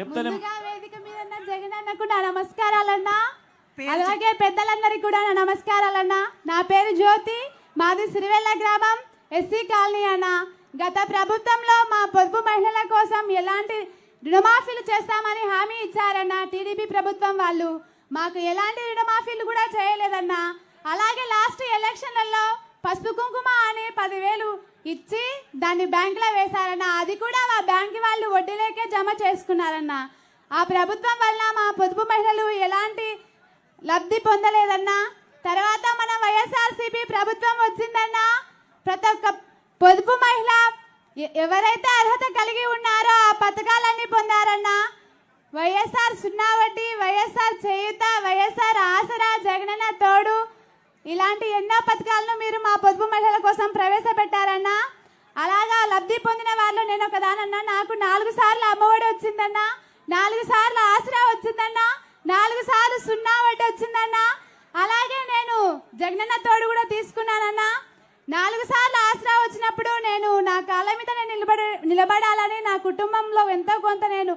చెప్తానే. ముందుగా వేదిక మీద జగన్ అన్నకు నా నమస్కారాలన్నా. అలాగే పెద్దలందరికీ కూడా నా నమస్కారాలన్నా. నా పేరు జ్యోతి మాది సిరివెల్ల గ్రామం ఎస్సీ కాలనీ అన్న. గత ప్రభుత్వంలో మా పొదుపు మహిళల కోసం ఎలాంటి రుణమాఫీలు చేస్తామని హామీ ఇచ్చారన్న టీడీపీ ప్రభుత్వం వాళ్ళు. మాకు ఎలాంటి రుణమాఫీలు కూడా చేయలేదన్నా. అలాగే లాస్ట్ ఎలక్షన్లలో పసుపు కుంకుమ అని పదివేలు ఇచ్చి దాన్ని బ్యాంకులో వేశారన్న. అది కూడా మా బ్యాంక్ వాళ్ళు వడ్డీలేకే జమ చేసుకున్నారన్న? ఆ ప్రభుత్వం వల్ల మా పొదుపు మహిళలు ఎలాంటి లబ్ధి పొందలేదన్నా? తర్వాత మన వైఎస్ఆర్సీపీ ప్రభుత్వం వచ్చిందన్నా? ప్రతి ఒక్క పొదుపు మహిళ ఎ- ఎవరైతే అర్హత కలిగి ఉన్నారో ఆ పథకాలన్నీ పొందారన్నా? వైఎస్ఆర్ సున్నా వడ్డీ వైఎస్ఆర్ చేయుత వైఎస్ఆర్ ఆసరా జగనన్న తోడు ఇలాంటి ఎన్నో పథకాలను మీరు మా పొదుపు మహిళల కోసం ప్రవేశపెట్టారన్నా? అలాగా లబ్ధి పొందిన వాళ్ళు నేను ఒక దానన్నా నాకు నాలుగు సార్లు అమ్మఒడి వచ్చిందన్నా. నాలుగు సార్లు ఆసరా వచ్చిందన్నా. నాలుగు సార్లు సున్నా ఒకటి వచ్చిందన్నా. అలాగే నేను జగనన్న తోడు కూడా తీసుకున్నానన్నా. నాలుగు సార్లు ఆసరా వచ్చినప్పుడు నేను నా కాళ్ళ మీద నేను నిలబడ నిలబడాలని నా కుటుంబంలో ఎంతో కొంత నేను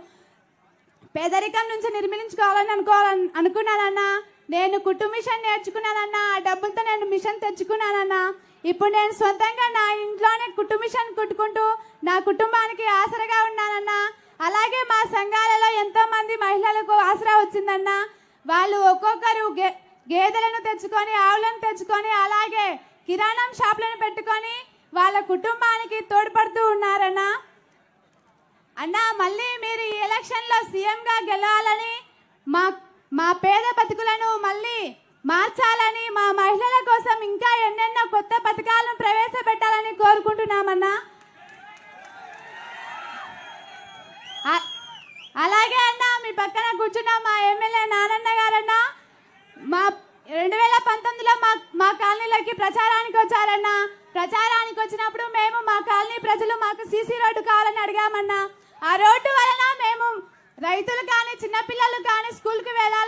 పేదరికం నుంచి నిర్మించుకోవాలని అనుకోవాలని అనుకున్నానన్నా. నేను కుట్టు మిషన్ నేర్చుకున్నానన్నా ఆ డబ్బులతో నేను మిషన్ తెచ్చుకున్నానన్నా ఇప్పుడు నేను సొంతంగా నా ఇంట్లోనే కుట్టు మిషన్ కుట్టుకుంటూ నా కుటుంబానికి ఆసరగా ఉన్నానన్నా అలాగే మా సంఘాలలో ఎంతో మంది మహిళలకు ఆసరా వచ్చిందన్నా వాళ్ళు ఒక్కొక్కరు గే గేదెలను తెచ్చుకొని ఆవులను తెచ్చుకొని అలాగే కిరాణం షాపులను పెట్టుకొని వాళ్ళ కుటుంబానికి తోడ్పడుతూ ఉన్నారన్నా. అన్నా మళ్ళీ మీరు ఈ ఎలక్షన్లో సీఎంగా గెలవాలని మా మా పేద బతుకులను మళ్ళీ మార్చాలని మా మహిళల కోసం ఇంకా ఎన్నెన్నో కొత్త పథకాలను ప్రవేశపెట్టాలని కోరుకుంటున్నామన్నా. అలాగే అన్న మీ పక్కన కూర్చున్న మా ఎమ్మెల్యే నానన్న గారన్న మా రెండు వేల పంతొమ్మిదిలో మా మా కాలనీలోకి ప్రచారానికి వచ్చారన్న. ప్రచారానికి వచ్చినప్పుడు మేము మా కాలనీ ప్రజలు మాకు సీసీ రోడ్డు కావాలని అడిగామన్నా. ఆ రోడ్డు వలన మేము రైతులు కానీ చిన్నపిల్లలు కానీ స్కూల్కి వెళ్ళాలి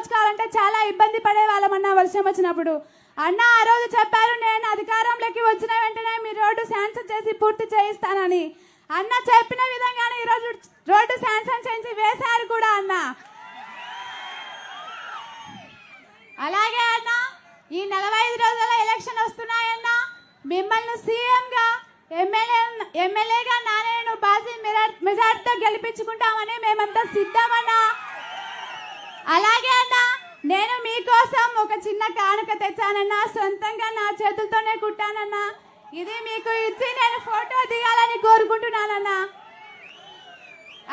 దోచుకోవాలంటే చాలా ఇబ్బంది పడే వాళ్ళమన్నా వర్షం వచ్చినప్పుడు. అన్న ఆ రోజు చెప్పారు నేను అధికారంలోకి వచ్చిన వెంటనే మీ రోడ్డు శాంక్షన్ చేసి పూర్తి చేయిస్తానని. అన్న చెప్పిన విధంగానే ఈరోజు రోడ్డు శాంక్షన్ చేసి వేశారు కూడా అన్న. అలాగే అన్న ఈ నలభై ఐదు రోజుల ఎలక్షన్ వస్తున్నాయన్న మిమ్మల్ని సీఎంగా ఎమ్మెల్యే ఎమ్మెల్యేగా నారాయణ బాజీ మెజార్టీతో గెలిపించుకుంటామని మేమంతా సిద్ధమన్నా. అలాగే అన్న నేను మీకోసం ఒక చిన్న కానుక తెచ్చానన్నా సొంతంగా నా చేతులతోనే కుట్టానన్నా. ఇది మీకు ఇచ్చి నేను ఫోటో దిగాలని కోరుకుంటున్నానన్నా.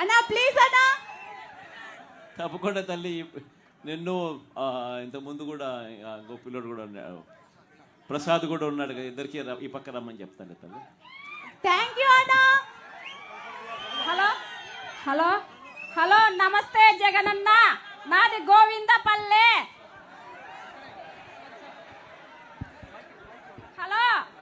అన్నా ప్లీజ్ అన్నా. తప్పకుండా తల్లి నిన్ను ఇంతకుముందు కూడా పిల్లోడు కూడా ఉన్నాడు. ప్రసాద్ కూడా ఉన్నాడు కదా ఇద్దరికి ఈ పక్క రమ్మని చెప్తాను తల్లి. థ్యాంక్ యూ అన్నా. హలో హలో హలో నమస్తే జగనన్న. Nada igual